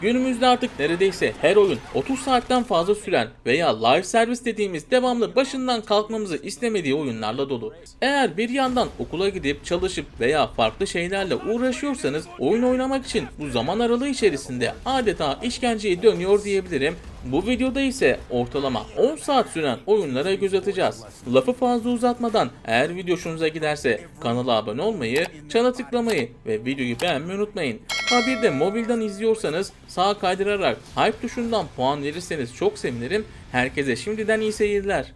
Günümüzde artık neredeyse her oyun 30 saatten fazla süren veya live servis dediğimiz devamlı başından kalkmamızı istemediği oyunlarla dolu. Eğer bir yandan okula gidip çalışıp veya farklı şeylerle uğraşıyorsanız oyun oynamak için bu zaman aralığı içerisinde adeta işkenceye dönüyor diyebilirim. Bu videoda ise ortalama 10 saat süren oyunlara göz atacağız. Lafı fazla uzatmadan eğer video hoşunuza giderse kanala abone olmayı, çana tıklamayı ve videoyu beğenmeyi unutmayın. Ha bir de mobilden izliyorsanız sağa kaydırarak hype tuşundan puan verirseniz çok sevinirim. Herkese şimdiden iyi seyirler.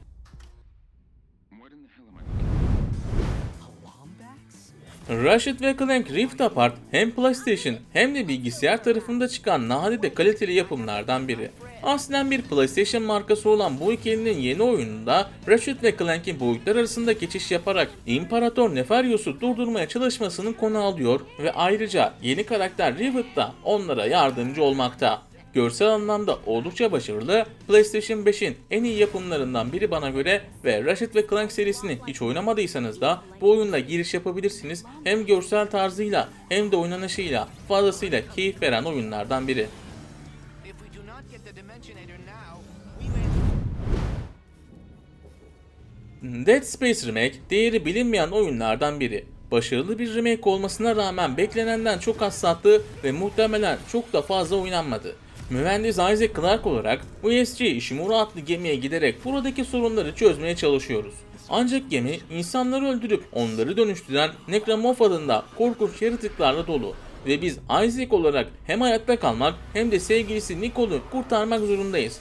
Ratchet ve Clank Rift Apart hem PlayStation hem de bilgisayar tarafında çıkan nadide kaliteli yapımlardan biri. Aslen bir PlayStation markası olan bu ikilinin yeni oyununda Ratchet ve Clank'in boyutlar arasında geçiş yaparak İmparator Nefarius'u durdurmaya çalışmasının konu alıyor ve ayrıca yeni karakter Rivet da onlara yardımcı olmakta. Görsel anlamda oldukça başarılı, PlayStation 5'in en iyi yapımlarından biri bana göre ve Ratchet ve Clank serisini hiç oynamadıysanız da bu oyunla giriş yapabilirsiniz. Hem görsel tarzıyla hem de oynanışıyla fazlasıyla keyif veren oyunlardan biri. Dead Space Remake değeri bilinmeyen oyunlardan biri. Başarılı bir remake olmasına rağmen beklenenden çok az sattı ve muhtemelen çok da fazla oynanmadı. Mühendis Isaac Clarke olarak USG Ishimura adlı gemiye giderek buradaki sorunları çözmeye çalışıyoruz. Ancak gemi insanları öldürüp onları dönüştüren Necromorph adında korkunç yaratıklarla dolu ve biz Isaac olarak hem hayatta kalmak hem de sevgilisi Nicole'u kurtarmak zorundayız.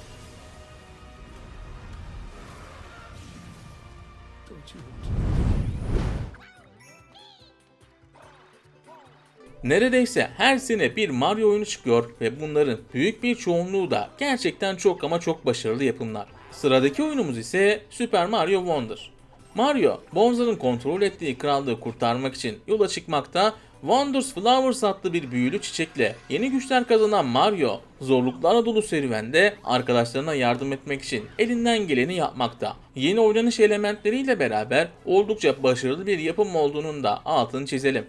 Neredeyse her sene bir Mario oyunu çıkıyor ve bunların büyük bir çoğunluğu da gerçekten çok ama çok başarılı yapımlar. Sıradaki oyunumuz ise Super Mario Wonder. Mario, Bowser'ın kontrol ettiği krallığı kurtarmak için yola çıkmakta, Wonders Flowers adlı bir büyülü çiçekle yeni güçler kazanan Mario, zorluklarla dolu serüvende arkadaşlarına yardım etmek için elinden geleni yapmakta. Yeni oynanış elementleriyle beraber oldukça başarılı bir yapım olduğunun da altını çizelim.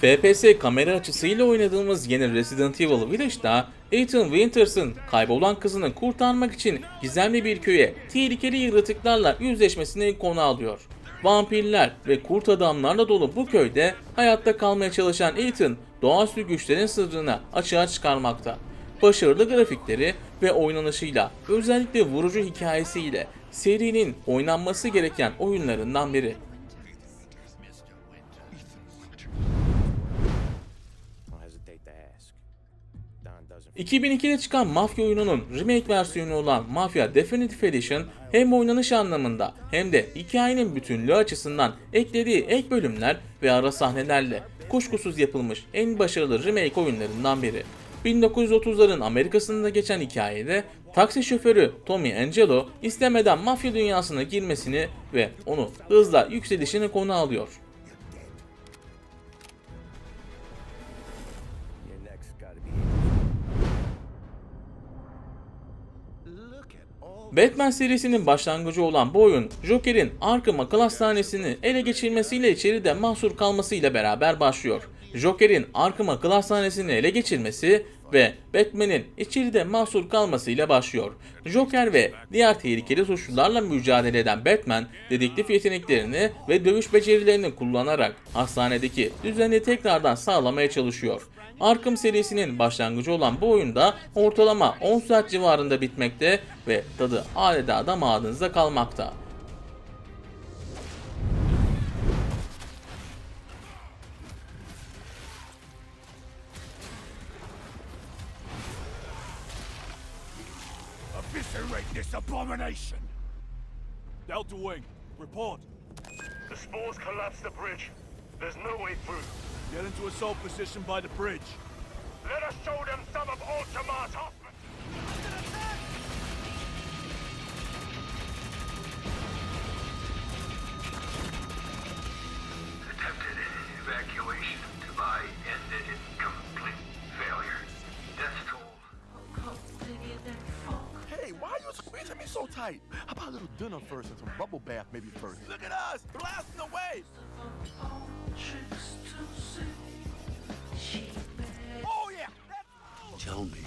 FPS kamera açısıyla oynadığımız yeni Resident Evil Village'da Ethan Winters'ın kaybolan kızını kurtarmak için gizemli bir köye tehlikeli yaratıklarla yüzleşmesini konu alıyor. Vampirler ve kurt adamlarla dolu bu köyde hayatta kalmaya çalışan Ethan doğaüstü güçlerin sırrını açığa çıkarmakta. Başarılı grafikleri ve oynanışıyla özellikle vurucu hikayesiyle serinin oynanması gereken oyunlarından biri. 2002'de çıkan Mafya oyununun remake versiyonu olan Mafia Definitive Edition hem oynanış anlamında hem de hikayenin bütünlüğü açısından eklediği ek bölümler ve ara sahnelerle kuşkusuz yapılmış en başarılı remake oyunlarından biri. 1930'ların Amerika'sında geçen hikayede taksi şoförü Tommy Angelo istemeden mafya dünyasına girmesini ve onu hızla yükselişini konu alıyor. your next gotta be Batman serisinin başlangıcı olan bu oyun, Joker'in Arkham Akıl Hastanesi'ni ele geçirmesiyle içeride mahsur kalmasıyla beraber başlıyor. Joker'in Arkham Akıl Hastanesi'ni ele geçirmesi ve Batman'in içeride mahsur kalmasıyla başlıyor. Joker ve diğer tehlikeli suçlularla mücadele eden Batman, dedektif yeteneklerini ve dövüş becerilerini kullanarak hastanedeki düzeni tekrardan sağlamaya çalışıyor. Arkham serisinin başlangıcı olan bu oyunda ortalama 10 saat civarında bitmekte ve tadı adeta damağınızda kalmakta. Eviscerate this abomination! Delta Wing, report. The spores collapsed the bridge. There's no way through. Get into assault position by the bridge. Let us show them some of Ultima's hospital! Attempted evacuation of Dubai ended in complete failure. Death toll Hey, why are you squeezing me so tight? How about a little dinner first and some bubble bath maybe first? Look at us, blasting away! Tell me,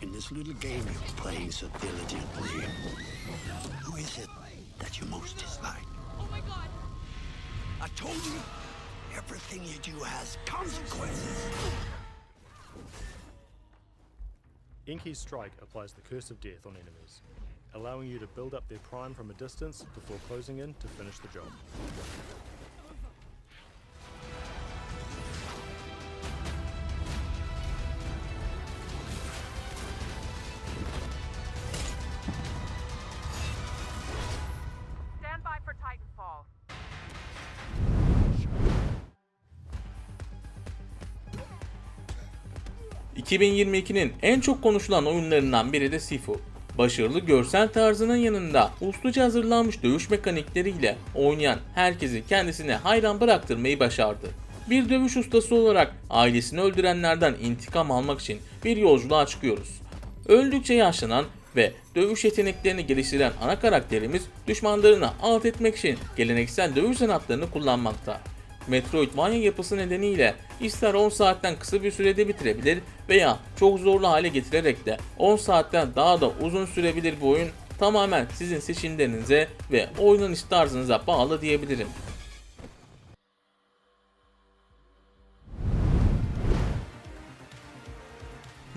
in this little game you're playing so diligently, who is it that you most dislike? Oh my god! I told you, everything you do has consequences. Enki's strike applies the Curse of Death on enemies, allowing you to build up their prime from a distance before closing in to finish the job. ...2022'nin en çok konuşulan oyunlarından biri de Sifu. Başarılı görsel tarzının yanında usluca hazırlanmış dövüş mekanikleriyle oynayan herkesi kendisine hayran bıraktırmayı başardı. Bir dövüş ustası olarak ailesini öldürenlerden intikam almak için bir yolculuğa çıkıyoruz. Öldükçe yaşlanan ve dövüş yeteneklerini geliştiren ana karakterimiz düşmanlarını alt etmek için geleneksel dövüş sanatlarını kullanmakta. Metroidvania yapısı nedeniyle ister 10 saatten kısa bir sürede bitirebilir veya çok zorlu hale getirerek de 10 saatten daha da uzun sürebilir bu oyun tamamen sizin seçimlerinize ve oynanış tarzınıza bağlı diyebilirim.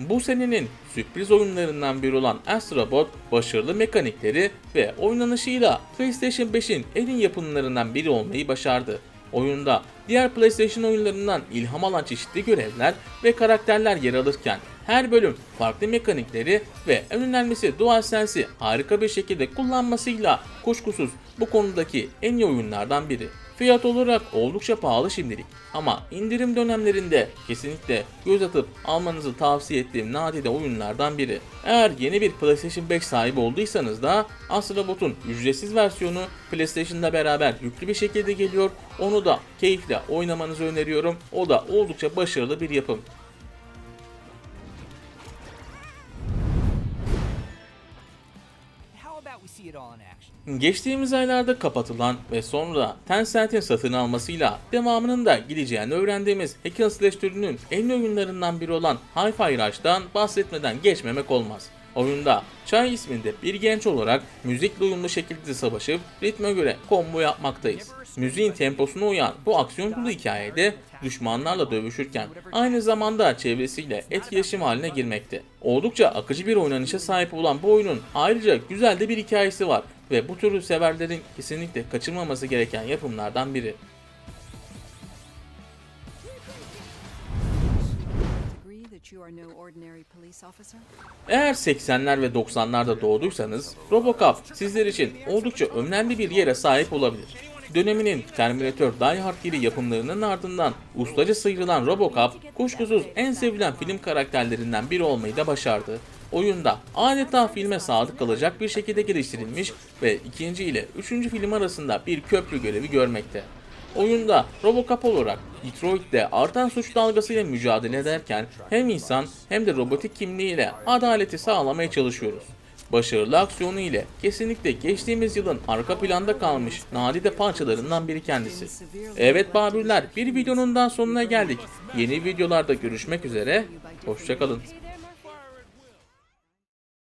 Bu senenin sürpriz oyunlarından biri olan Astrobot, başarılı mekanikleri ve oynanışıyla PlayStation 5'in en iyi yapımlarından biri olmayı başardı. Oyunda diğer PlayStation oyunlarından ilham alan çeşitli görevler ve karakterler yer alırken her bölüm farklı mekanikleri ve en önemlisi DualSense'i harika bir şekilde kullanmasıyla kuşkusuz bu konudaki en iyi oyunlardan biri. Fiyat olarak oldukça pahalı şimdilik ama indirim dönemlerinde kesinlikle göz atıp almanızı tavsiye ettiğim nadide oyunlardan biri. Eğer yeni bir PlayStation 5 sahibi olduysanız da Astrobot'un ücretsiz versiyonu PlayStation'da beraber yüklü bir şekilde geliyor. Onu da keyifle oynamanızı öneriyorum. O da oldukça başarılı bir yapım. How about we see it all in action? Geçtiğimiz aylarda kapatılan ve sonra Tencent'in satın almasıyla devamının da gideceğini öğrendiğimiz Hack and Slash türünün en iyi oyunlarından biri olan Hi-Fi Rush'tan bahsetmeden geçmemek olmaz. Oyunda Chai isminde bir genç olarak müzikle uyumlu şekilde savaşıp ritme göre combo yapmaktayız. Müziğin temposuna uyan bu aksiyon dolu hikayede düşmanlarla dövüşürken aynı zamanda çevresiyle etkileşim haline girmekte. Oldukça akıcı bir oynanışa sahip olan bu oyunun ayrıca güzel de bir hikayesi var ve bu türü severlerin kesinlikle kaçırmaması gereken yapımlardan biri. Eğer 80'ler ve 90'larda doğduysanız Robocop sizler için oldukça önemli bir yere sahip olabilir. Döneminin Terminator Die Hard gibi yapımlarının ardından ustaca sıyrılan Robocop kuşkusuz en sevilen film karakterlerinden biri olmayı da başardı. Oyunda adeta filme sadık kalacak bir şekilde geliştirilmiş ve ikinci ile üçüncü film arasında bir köprü görevi görmekte. Oyunda Robocop olarak Detroit'te artan suç dalgasıyla mücadele ederken hem insan hem de robotik kimliğiyle adaleti sağlamaya çalışıyoruz. Başarılı aksiyonu ile kesinlikle geçtiğimiz yılın arka planda kalmış nadide parçalarından biri kendisi. Evet Babürler bir videonun daha sonuna geldik. Yeni videolarda görüşmek üzere, hoşçakalın.